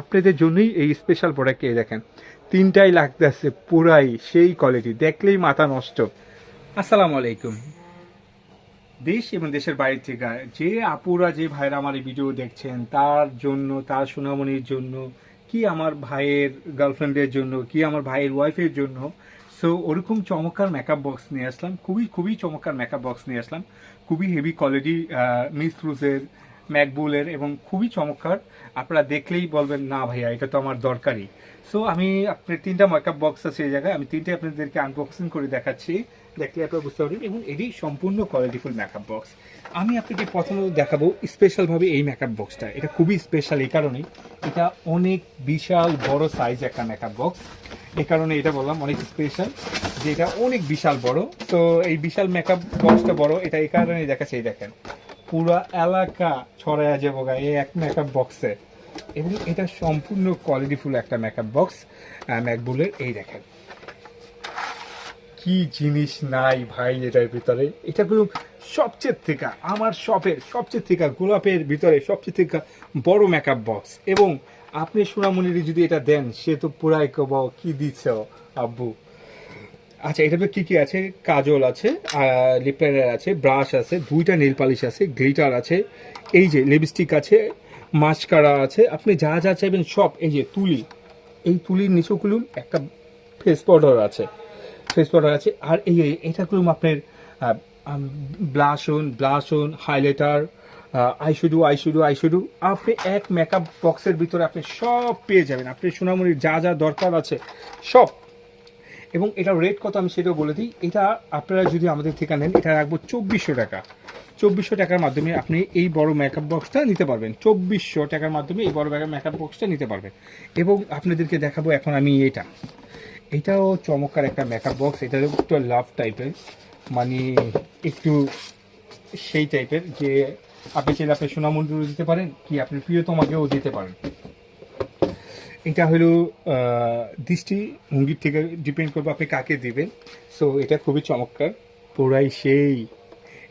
আপনাদের জন্যই এই স্পেশাল প্রোডাক্ট এই দেখেন। তিনটাই লাগতেছে, পুরাই সেই কোয়ালিটি দেখলেই মাথা নষ্ট। আসসালামু আলাইকুম। দেশ এবং দেশের বাইরে থেকে যে আপুরা, যে ভাইরা আমার এই ভিডিও দেখছেন, তার জন্য, তার সুনামনির জন্য, কি আমার ভাইয়ের গার্লফ্রেন্ডের জন্য, কি আমার ভাইয়ের ওয়াইফের জন্য সো ওরকম চমৎকার মেকআপ বক্স নিয়ে আসলাম। খুবই খুবই চমৎকার মেকআপ বক্স নিয়ে আসলাম। খুবই হেভি কোয়ালিটি মিস রুজের ম্যাকবুলের এবং খুবই চমৎকার। আপনারা দেখলেই বলবেন, না ভাইয়া, এটা তো আমার দরকারই। সো আমি আপনার তিনটা মেকআপ বক্স আছে এই জায়গায়, আমি তিনটে আপনাদেরকে আনবক্সিং করে দেখাচ্ছি। দেখলে আপনারা বুঝতে পারবেন, এবং এটি সম্পূর্ণ কোয়ালিটিফুল মেকআপ বক্স আমি আপনাকে প্রথমে দেখাবো স্পেশালভাবে এই মেকআপ বক্সটা এটা খুবই স্পেশাল এই কারণেই। এটা অনেক বিশাল, বড় সাইজ একটা মেকআপ বক্স এই কারণে এটা বললাম, অনেক স্পেশাল যে এটা অনেক বিশাল বড়। তো এই বিশাল মেকআপ বক্সটা বড়, এটা এই কারণে দেখাচ্ছে, এই দেখেন। পুরো এলাকা ছড়ায় যাব গা এই এক মেকআপ বক্সে এবং এটা সম্পূর্ণ কোয়ালিটিফুল একটা মেকআপ বক্স ম্যাকবুলের এই দেখেন। কি জিনিস নাই ভাই এটার ভিতরে। এটা গুলো সবচেয়ে থেকে আমার শপের সবচেয়ে থেকে গোলাপের ভিতরে সবচেয়ে থেকে বড় মেকআপ বক্স এবং আপনি সোনামণির যদি এটা দেন, সে তো পুরাই কব, কি দিচ্ছ আব্বু? আচ্ছা এটাতে কি কি আছে? কাজল আছে লিপলাইনার আছে ব্রাশ আছে, দুইটা নেল পালিশ আছে গ্লিটার আছে, এই যে লিপস্টিক আছে মাস্কারা আছে, আপনি যা যা চাইবেন সব, এই যে তুলি, এই তুলির নিচেগুলো একটা ফেস পাউডার আছে ফেস পাউডার আছে, আর এই এই- এটাগুলো আপনার ব্লাশন ব্লাশন হাইলাইটার আইশুডু আইশুডু আইশুডু আপনি এক মেকআপ বক্সের ভিতরে আপনি সব পেয়ে যাবেন, আপনি সোনামণির যা যা দরকার আছে, সব। এবং এটা রেট কত আমি সেটাও বলে দিই। এটা আপনারা যদি আমাদের থেকে নেন, এটা রাখব চব্বিশশো টাকা। চব্বিশশো টাকার মাধ্যমে আপনি এই বড় মেকআপ বক্সটা নিতে পারবেন। চব্বিশশো টাকার মাধ্যমে এই বড় মেকআপ বক্সটা নিতে পারবেন। এবং আপনাদেরকে দেখাবো এখন আমি এটা। এটাও চমৎকার একটা মেকআপ বক্স এটা একটু লাভ টাইপের মানে একটু সেই টাইপের যে আপনি চাইলে আপনি সোনামন্দিরও দিতে পারেন, কি আপনি প্রিয়তমাকেও দিতে পারেন। এটা হলো দৃষ্টি ভঙ্গির থেকে ডিপেন্ড করবে আপনি কাকে দিবেন। সো এটা খুবই চমৎকার। পুরাই সেই।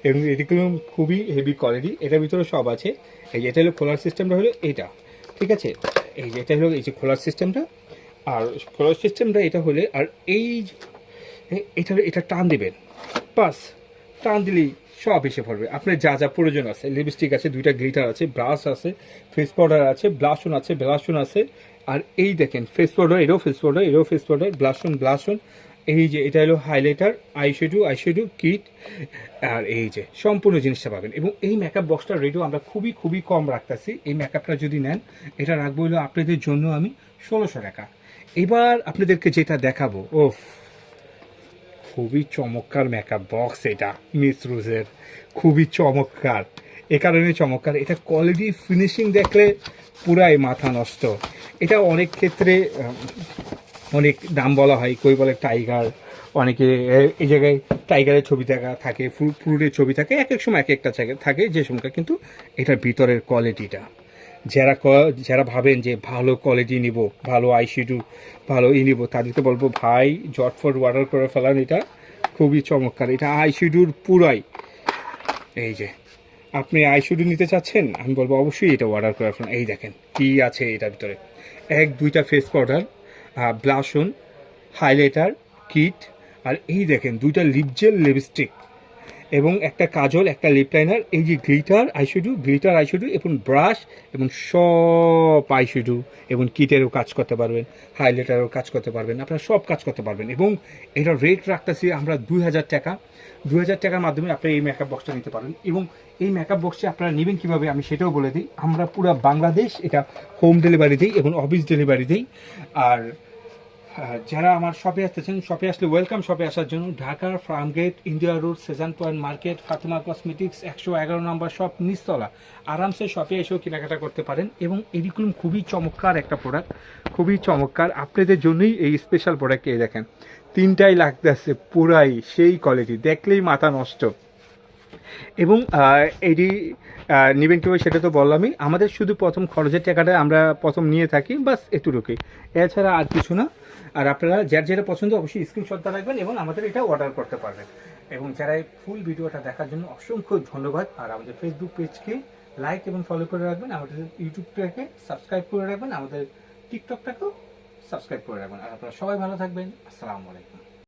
এবং এটিগুলো খুবই হেভি কোয়ালিটি এটার ভিতরে সব আছে। এই যে, এটা হলো খোলার সিস্টেমটা হলো এটা। ঠিক আছে? এই যে, এটা হলো, এই যে খোলার সিস্টেমটা আর খোলার সিস্টেমটা এটা হলে, আর এই এটা এটা টান দেবেন। বাস। টান দিলেই সব এসে পড়বে। আপনার যা যা প্রয়োজন আছে লিপস্টিক আছে, দুইটা গ্লিটার আছে ব্রাশ আছে ফেস পাউডার আছে ব্লাশন আছে ব্লাশন আছে। আর এই দেখেন ফেস পাউডার এরও ফেস পাউডার এরও face powder blush on blush on এই যে, এটা হলো হাইলাইটার আইশ্যাডো আইশ্যাডো কিট আর এই যে, সম্পূর্ণ জিনিসটা পাবেন। এবং এই মেকআপ বক্সটার রেটও আমরা খুবই খুবই কম রাখতেছি। এই মেকআপটা যদি নেন, এটা রাখব হলো আপনাদের জন্য আমি ষোলোশো টাকা। এবার আপনাদেরকে যেটা দেখাবো ওফ খুবই চমৎকার মেকআপ বক্স এটা মিস রুজের খুবই চমৎকার। এ কারণে চমৎকার। এটা কোয়ালিটি ফিনিশিং দেখলে পুরাই মাথা নষ্ট। এটা অনেক ক্ষেত্রে অনেক দাম বলা হয়, কই বলে টাইগার অনেকে এই জায়গায় টাইগারের ছবি থাকা থাকে ফ্রুট ফ্রুটের ছবি থাকে, এক এক সময় এক একটা থাকে, যে সময়টা কিন্তু এটার ভিতরের কোয়ালিটিটা যারা যারা ভাবেন যে ভালো কোয়ালিটি নিব, ভালো আইসিডু ভালো ই নিব, তাদেরকে বলব, ভাই, জটফট অর্ডার করে ফেলান, এটা খুবই চমৎকার। এটা আইসিডুর পুরাই। এই যে, আপনি আইসিডু নিতে চাচ্ছেন? আমি বলব, অবশ্যই এটা অর্ডার করে ফেলান। এই দেখেন, কি আছে এটার ভিতরে। এক, দুইটা face powder blush on highlighter kit আর এই দেখেন, দুইটা লিপজেল লিপস্টিক এবং একটা কাজল, একটা লিপ লাইনার এই যে গ্লিটার আইশ্যাডো গ্লিটার আইশ্যাডো এবং ব্রাশ এবং সব আইশ্যাডো এবং কিটেরও কাজ করতে পারবেন হাইলাইটারও কাজ করতে পারবেন, আপনারা সব কাজ করতে পারবেন এবং এটা রেট রাখতেছি আমরা দুই হাজার টাকা। দুই হাজার টাকার মাধ্যমে আপনারা এই মেকআপ বক্সটা নিতে পারেন এবং এই মেকআপ বক্সটা আপনারা নেবেন কীভাবে আমি সেটাও বলে দিই। আমরা পুরো বাংলাদেশ এটা হোম ডেলিভারি দিই এবং অফিস ডেলিভারি দিই। আর যারা আমার শপে আসতেছেন শপে আসলে ওয়েলকাম শপে আসার জন্য ঢাকার Farmgate India Road Sezan Point market Fatema Cosmetics একশো এগারো নম্বর শপ নিচতলা। আরামসে শপে এসেও কেনাকাটা করতে পারেন এবং এদিকুলুম খুবই চমৎকার একটা প্রোডাক্ট খুবই চমৎকার। আপনাদের জন্যই এই স্পেশাল প্রোডাক্ট এই দেখেন। তিনটাই লাগতে লাগতেছে পুরাই সেই কোয়ালিটি দেখলেই মাথা নষ্ট। এবং এটি নেবেন কীভাবে সেটা তো বললামই। আমাদের শুধু প্রথম খরচের টাকাটা আমরা প্রথম নিয়ে থাকি, বাস এটুকুই এছাড়া আর কিছু না। আর আপনারা যার যেটা পছন্দ অবশ্যই স্ক্রিনশটটা রাখবেন এবং আমাদের এটা অর্ডার করতে পারবেন। এবং যারা এই ফুল ভিডিওটা দেখার জন্য অসংখ্য ধন্যবাদ। আর আমাদের ফেসবুক পেজকে লাইক এবং ফলো করে রাখবেন। আমাদের ইউটিউবটাকে সাবস্ক্রাইব করে রাখবেন। আমাদের টিকটকটাকেও সাবস্ক্রাইব করে রাখবেন। আর আপনারা সবাই ভালো থাকবেন। আসসালামু আলাইকুম।